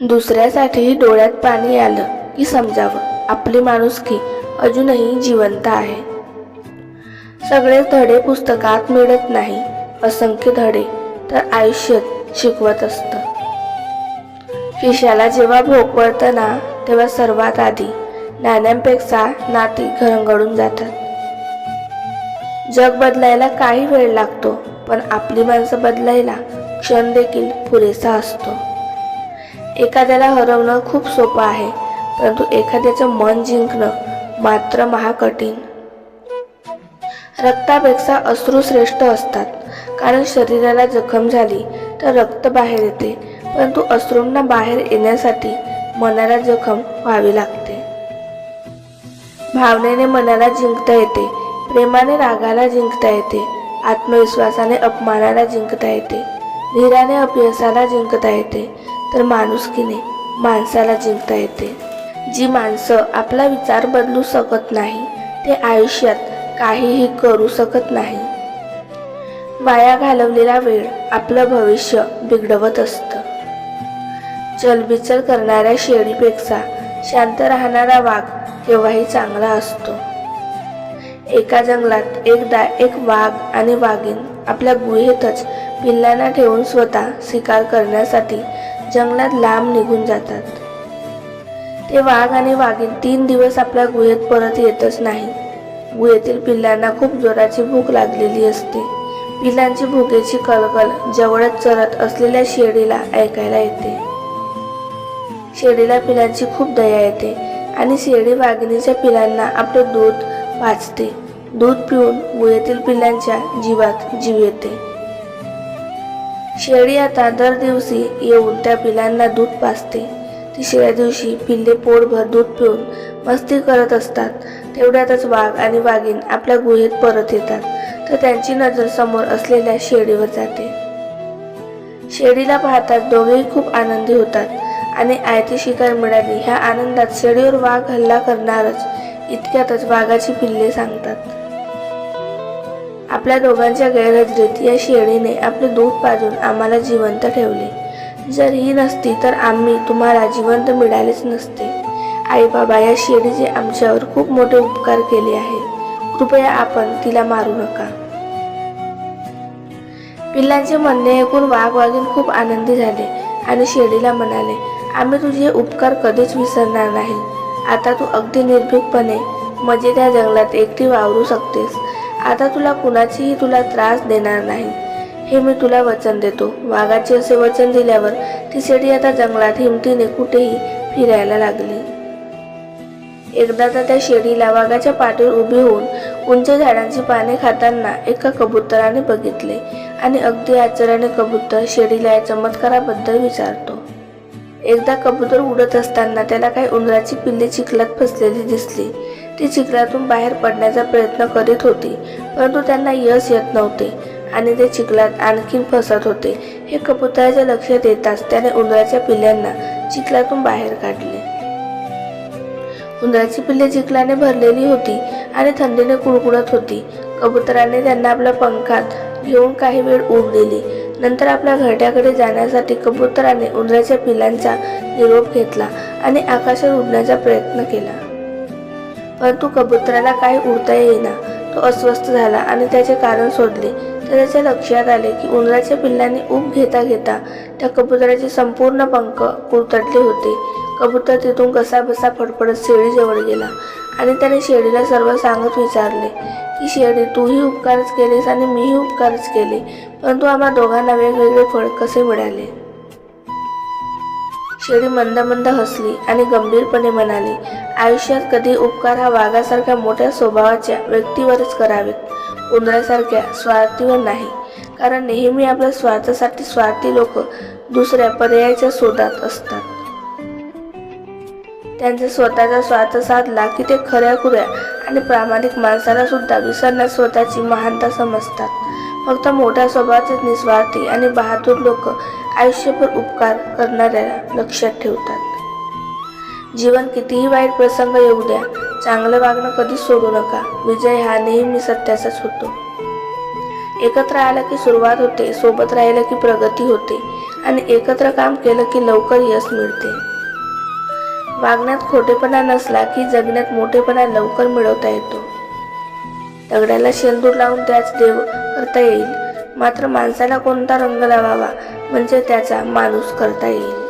दुसऱ्यासाठी डोळ्यात पाणी आलं की समजावं. आपली माणुसकी अजूनही जिवंत आहे. सगळे धडे पुस्तकात मिळत नाही. असंख्य धडे तर आयुष्यात शिकवत असतं. शिष्याला जेव्हा भोग तेव्हा सर्वात आधी नाण्यांपेक्षा नाती घरंगळून जातात. जग बदलायला काही वेळ लागतो पण आपली माणसं बदलायला क्षण देखील पुरेसा असतो. एखाद्याला हरवणं खूप सोपं आहे परंतु एखाद्याचं मन जिंकणं मात्र महाकठीण. रक्तापेक्षा अश्रू श्रेष्ठ असतात. कारण शरीराला जखम झाली तर रक्त बाहेर येते परंतु अश्रूंना बाहेर येण्यासाठी मनाला जखम व्हावी लागते. भावनेने मनाला जिंकता येते प्रेमाने रागाला जिंकता येते आत्मविश्वासाने अपमानाला जिंकता येते धीराने अपयशाला जिंकता येते तर माणुसकीने माणसाला जिंकता येते. जी माणसं आपला विचार बदलू शकत नाही ते आयुष्यात काहीही करू शकत नाही. वाया घालवलेला वेळ आपलं भविष्य बिघडवत असतं. चलबिचल करणाऱ्या शेळीपेक्षा शांत राहणारा वाघ केव्हाही चांगला असतो. एका जंगलात एकदा एक वाघ आणि वाघीण आपल्या गुहेतच पिल्लांना ठेवून स्वतः शिकार करण्यासाठी जंगलात लांब निघून जातात. ते वाघ आणि वाघीण तीन दिवस आपल्या गुहेत परत येतच नाही. गुहेतील पिल्लांना खूप जोराची भूक लागलेली असते. पिल्लांची भुकेची कलकल जवळच चरत असलेल्या शेळीला ऐकायला येते. शेडीला पिलांची खूप दया येते आणि शेळी वाघिणीच्या पिलांना आपले दूध वाचते. दूध पिऊन गुहेतील पिल्लांच्या जीवात जीव येते. शेळी आता दर दिवशी येऊन त्या पिलांना दूध पाजते. तिसऱ्या दिवशी पिल्ले पोटभर दूध पिऊन मस्ती करत असतात. तेवढ्यातच वाघ आणि वाघीण आपल्या गुहेत परत येतात. तर त्यांची नजर समोर असलेल्या शेळीवर जाते. शेळीला पाहताच दोघेही खूप आनंदी होतात आणि आयती शिकार मिळाली ह्या आनंदात शेळीवर वाघ हल्ला करणारच इतक्यातच वाघाची पिल्ले सांगतात. आपल्या दोघांच्या गैरहजेरीत या शेळीने आपले दूध पाजून आम्हाला जिवंत ठेवले. जर ही नसती तर आम्ही तुम्हाला जिवंत मिळालेच नसते. आई बाबा या शेळीचे आमच्यावर खूप मोठे उपकार केले आहे कृपया आपण तिला मारू नका. पिल्लांचे म्हणणे ऐकून वाघ वाघीण खूप आनंदी झाले आणि शेळीला म्हणाले आम्ही तुझे उपकार कधीच विसरणार नाही. आता तू अगदी निर्भीकपणे मजेदार त्या जंगलात एकटी वावरू शकतेस. आता तुला कुणाचीही तुला त्रास देणार नाही. हे मी तुला वचन देतो. वाघाचे असे वचन दिल्यावर ती शेळी आता जंगलात हिमतीने कुठेही फिरायला लागली. एकदा तर त्या शेळीला वाघाच्या पाठीवर उभी होऊन उंच झाडांची पाने खाताना एका कबुतराने बघितले आणि अगदी आश्चर्याने कबूतर शेळीला या चमत्काराबद्दल विचारतो. एकदा कबूतर उडत असताना त्याला काही उंदराची पिल्ले चिखलात फसलेली दिसली. ती चिखलातून बाहेर पडण्याचा प्रयत्न करीत होती परंतु त्यांना यश येत नव्हते आणि ते चिखलात आणखीन फसत होते. हे कबुतराच्या लक्षात येताच त्याने उंदराच्या पिल्ल्यांना चिखलातून बाहेर काढले. उंदराची पिल्ले चिखलाने भरलेली होती आणि थंडीने कुडकुडत होती. कबुतराने त्यांना आपल्या पंखात घेऊन काही वेळ उब दिली. नंतर आपल्या घरट्याकडे जाण्यासाठी कबुतराने उंदराच्या पिलांचा निरोप घेतला आणि आकाशात उडण्याचा प्रयत्न केला. परंतु कबुतराला काही उडता येईना. तो अस्वस्थ झाला आणि त्याचे कारण शोधले तर त्याच्या लक्षात आले की उंदराच्या पिल्लांनी ऊब घेता घेता त्या कबुतराचे संपूर्ण पंख कुरतडले होते. कबुतर तिथून कसा बसा फडफडत शेळीजवळ गेला आणि त्याने शेळीला सर्व सांगत विचारले की शेळी तूही उपकारच केलेस आणि मीही उपकारच केले. परंतु आम्हा दोघांना वेगवेगळे फळ कसे मिळाले शेळी मंद मंद हसली आणि गंभीरपणे म्हणाली आयुष्यात कधी उपकार हा वाघासारख्या मोठ्या स्वभावाच्या व्यक्तीवरच करावेत. उंदरासारख्या स्वार्थीवर नाही. कारण नेहमी आपल्या स्वार्थासाठी स्वार्थी लोक दुसऱ्या पर्यायाच्या शोधात असतात. त्यांचा स्वतःचा स्वार्थ साधला की ते खऱ्या खुऱ्या आणि प्रामाणिक माणसाला सुद्धा विसरण्यात स्वतःची महानता समजतात. फक्त मोठ्या स्वभावाचे निस्वार्थी आणि बहादूर लोक आयुष्यभर उपकार करणाऱ्याला लक्षात ठेवतात. जीवन कितीही वाईट प्रसंग येऊ द्या चांगलं वागणं कधीच सोडू नका. विजय हा नेहमी सत्याचाच होतो. एकत्र आलं की सुरुवात होते सोबत राहिलं की प्रगती होते आणि एकत्र काम केलं की लवकर यश मिळते. वागण्यात खोटेपणा नसला की जगण्यात मोठेपणा लवकर मिळवता येतो. दगडाला शेंदूर लावून त्याच देव करता येईल. मात्र माणसाला कोणता रंग लावावा म्हणजे त्याचा माणूस करता येईल.